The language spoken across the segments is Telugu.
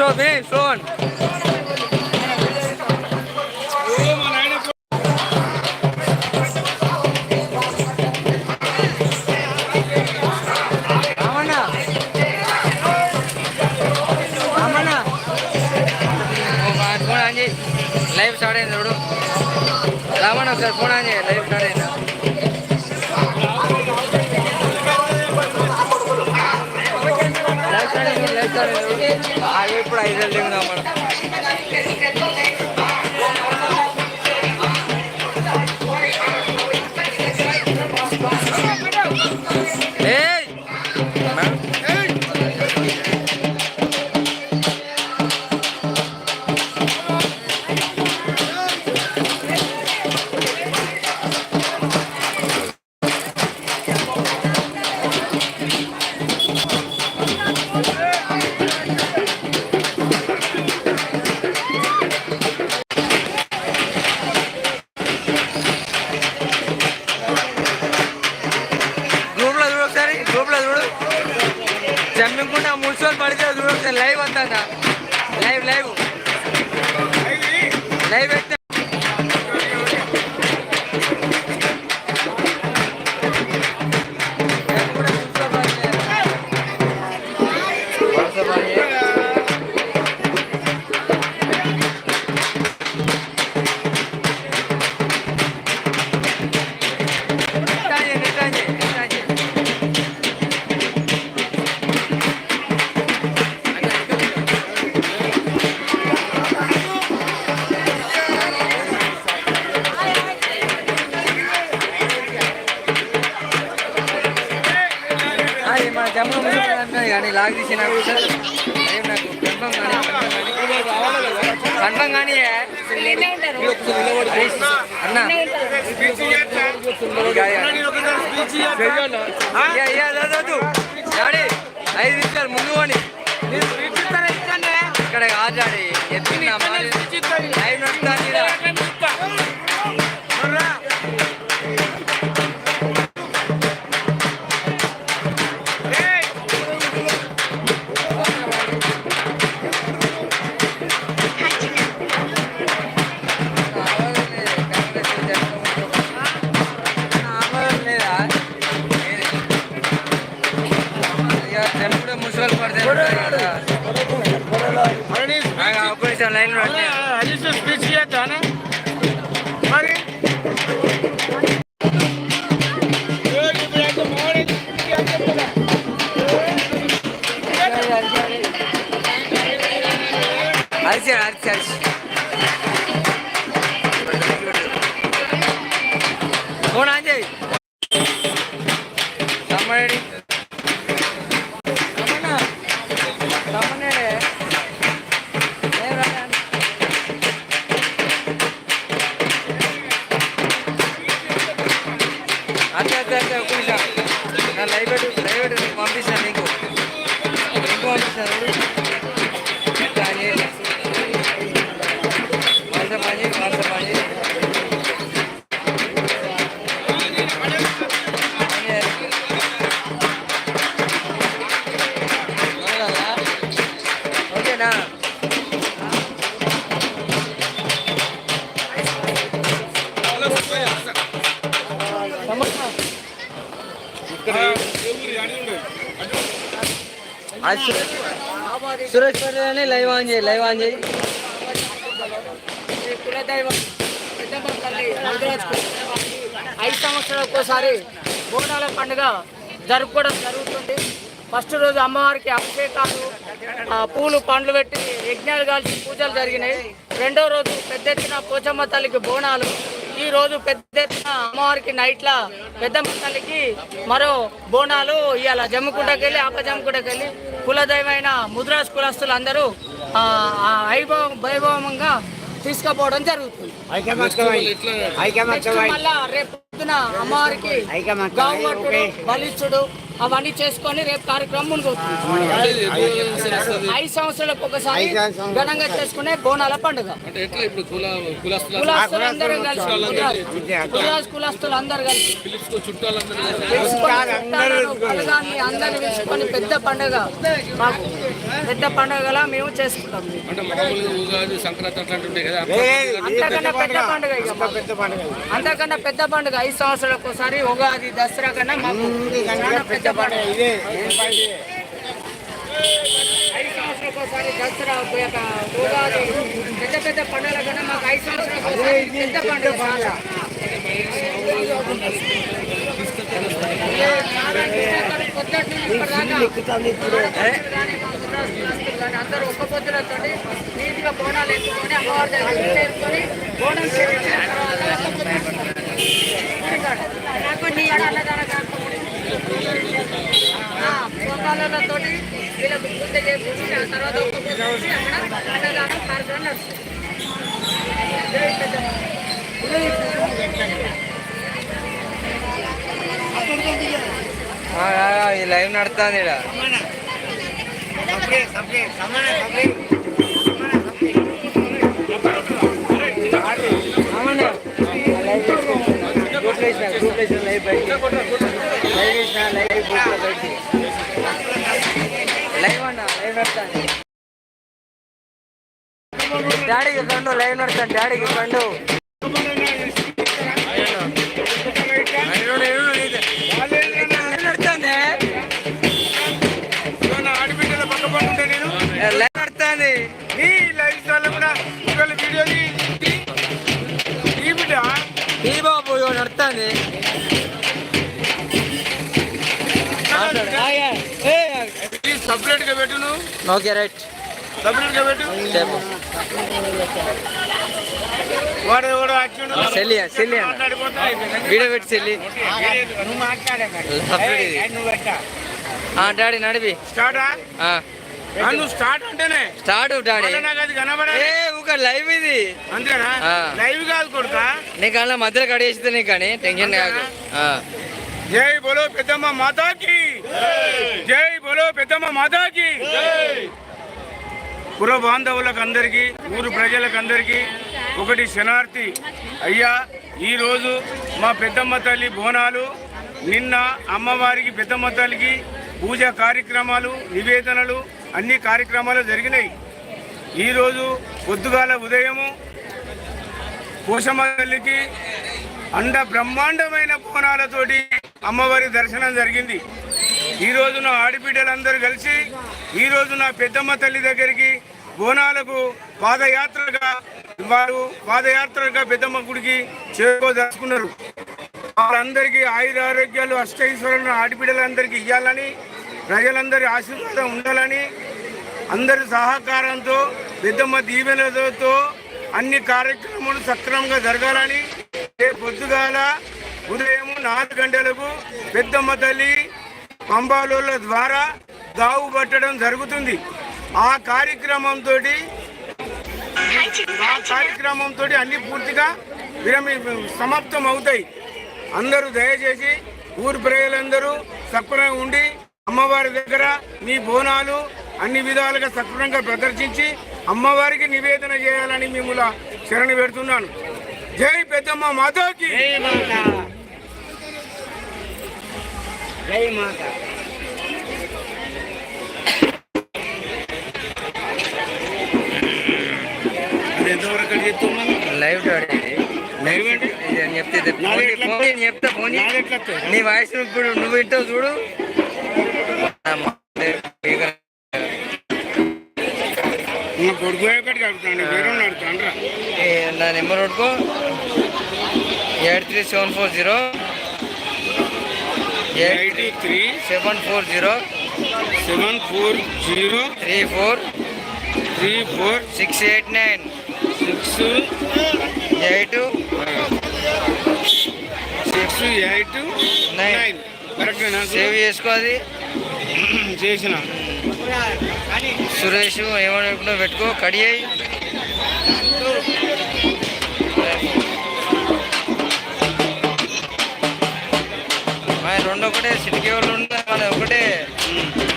Slow Vinay slow one Ramanna Ramanna phone on చేయి లైవ్ స్టార్ట్ అయింది చూడు రామన్న ఒకసారి ఫోన్ ఆన్ చేయి లైవ్ స్టార్ట్ అయింది చూడు. ఆ, ఇప్పుడు ఐదు వేలు దిగుదాం లైవ్ నాకు సార్ నాకు కన్ఫర్మ్ కానీ కన్ఫర్మ్ కానీ. అన్న. ఐదు ఒక్క నిమిషం లైన్ స్పీచ్ చేద్దానా మరి అరిచి అరిచి అరిచి ఫోన్ ఆన్ చేయి అంతే అంతే నిమిషం. నా లైవ్ లైవ్ పంపిస్తాను నీకు. నీకు పంపిస్తాను సురేష్ సురేష్ లైవ్ ఆన్ చేయి లైవ్ ఆన్ చేయి ఐదు సంవత్సరాలు ఒక్కోసారి బోనాల పండుగ జరుపుకోవడం జరుగుతుంది. ఫస్ట్ రోజు అమ్మవారికి అభిషేకాలు ఆ, పూలు పండ్లు పెట్టి యజ్ఞాలు కాల్చి పూజలు జరిగినాయి. రెండో రోజు పెద్ద ఎత్తున పోచమ్మ తల్లికి బోనాలు. ఈ రోజు పెద్ద ఎత్తున అమ్మవారికి నైట్ల పెద్దమ్మ తల్లికి మరో బోనాలు ఇవాళ జమ్ముకుంటకి వెళ్ళి ఆప జమ్ముకుంటకి వెళ్ళి కులదైవమైన ముద్రాజ్ కులస్తులు అందరూ వైభవం వైభవంగా తీసుకుపోవడం జరుగుతుంది. మళ్ళా రేపు అమ్మవారికి గావు కట్టుడు బలిచ్చుడు అవన్నీ చేసుకొని రేపు కార్యక్రమం ఐదు సంవత్సరాలకు ఒకసారి ఘనంగా చేసుకునే బోనాల పండుగ. అంటే ఎట్లా ఇప్పుడు కుల కులస్తుల కులాస్తులు అందరూ కలిసి కులాస్ కులాస్తులు అందరు కలిసి. పిలుచుకొని పిలుచుకొని పెద్ద పండుగ. మాకు పెద్ద పండుగలా మేము చేసుకుంటాం. అంతకన్నా పెద్ద పండుగ. అంతకన్నా పెద్ద పండుగ ఐదు సంవత్సరాలకు ఒకసారి ఉగాది దసరా కన్నా మాకు. చాలా ఐదు సంవత్సరాలకు ఒకసారి దసరా ఉగాది పెద్ద పెద్ద పండుగల కన్నా మాకు ఐదు సంవత్సరాలకు ఒకసారి పెద్ద పండుగ చాలా. అందరూ ఒక్క పొద్దులతో నీట్గా బోనాలు ఎత్తుకొని అమ్మవారి దగ్గర బోనం తర్వాత నాకు నీ ఆడ సోపాలతో వీళ్ళకు పూజ చేసి ఆ తర్వాత ఒక్క పొద్దు వచ్చి అక్కడ అన్నదాన కార్యక్రమం నడుస్తుంది లైవ్ నడుస్తుంది ఇక్కడ? Live live. లైవ్ వేసిన, లైవ్ గ్రూప్లో బయటికి. లైవ్ అన్న లైవ్ నడుస్తుంది డాడీకి కండు ఓకే రైట్ సెల్లి సెల్లి. వీడియో పెట్టి సెల్లి డాడీ నడిపి. స్టార్టా? స్టార్ట్ అంటేనే. Start daddy. లైవ్ ఇది. అంతేనా. లైవ్ కాదు కొడుకా? నీకు అలా మధ్యలో కడేస్తే నీకు కానీ. టెన్షన్ కాదు జై బోలో పెద్దమ్మ మాతాకి. జై బోలో పెద్దమ్మ మాతాకి. పుర బాంధవులకు అందరికీ ఊరు ప్రజలకు అందరికీ ఒకటి శనార్థి అయ్యా ఈరోజు మా పెద్దమ్మ తల్లి బోనాలు నిన్న అమ్మవారికి పెద్దమ్మ తల్లికి పూజ కార్యక్రమాలు నివేదనలు అన్ని కార్యక్రమాలు జరిగినాయి. ఈరోజు పొద్దుగాల ఉదయము పోషమ్మ తల్లికి అండ బ్రహ్మాండమైన బోనాలతోటి అమ్మవారి దర్శనం జరిగింది. ఈ నా ఆడబిడ్డలందరూ కలిసి ఈ నా పెద్దమ్మ తల్లి దగ్గరికి బోనాలకు పాదయాత్రగా వారు పాదయాత్రగా పెద్దమ్మ గుడికి చేరుకోదలుచుకున్నారు. వారందరికీ ఆయుర ఆరోగ్యాలు అష్టైశ్వరులను ఆడబిడ్డలందరికీ ఇవ్వాలని ప్రజలందరి ఆశీర్వాదం ఉండాలని అందరి సహకారంతో పెద్దమ్మ దీవెనలతో అన్ని కార్యక్రమాలు సక్రమంగా జరగాలని రేపు పొద్దుగాల ఉదయం నాలుగు గంటలకు పెద్దమ్మ తల్లి పంబాలోల ద్వారా దావు పట్టడం జరుగుతుంది. ఆ కార్యక్రమంతో ఆ కార్యక్రమంతో అన్ని పూర్తిగా విరమి సమాప్తం అవుతాయి అందరూ దయచేసి ఊరు ప్రజలందరూ సక్రమంగా ఉండి అమ్మవారి దగ్గర మీ బోనాలు అన్ని విధాలుగా సక్రమంగా ప్రదర్శించి అమ్మవారికి నివేదన చేయాలని మిమ్మల్ని శరణ పెడుతున్నాను. జై పెద్దమ్మ మాతాకి! అక్కడ చెప్తున్నాను లైవ్ లైవ్ అని చెప్తే ఫోన్ ఫోన్? నీ వాయిస్ ఇప్పుడు నువ్వు వింటావు చూడు. నా కొడుకు నెంబర్ కొట్టుకో. Eight three seven four zero. Eight three seven four zero. Seven four zero. Three four three four. Six eight nine. Six eight six eight nine correct save చేసుకో అది. చేసిన. సురేష్ ఏమనుకుంటో పెట్టుకో రెండు ఒకటే సిటికి వాళ్ళు ఉంటే వాళ్ళు ఒకటే.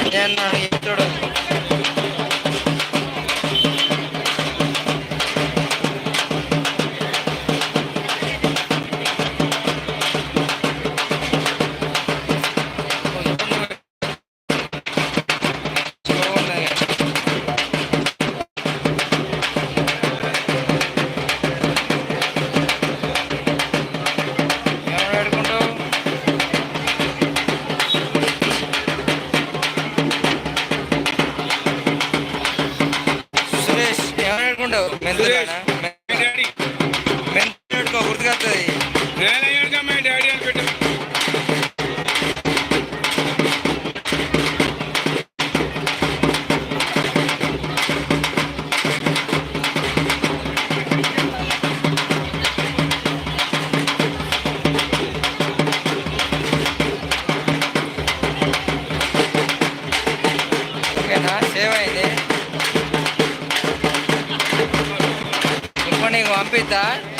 అన్యాన్న ఇతడు Kita?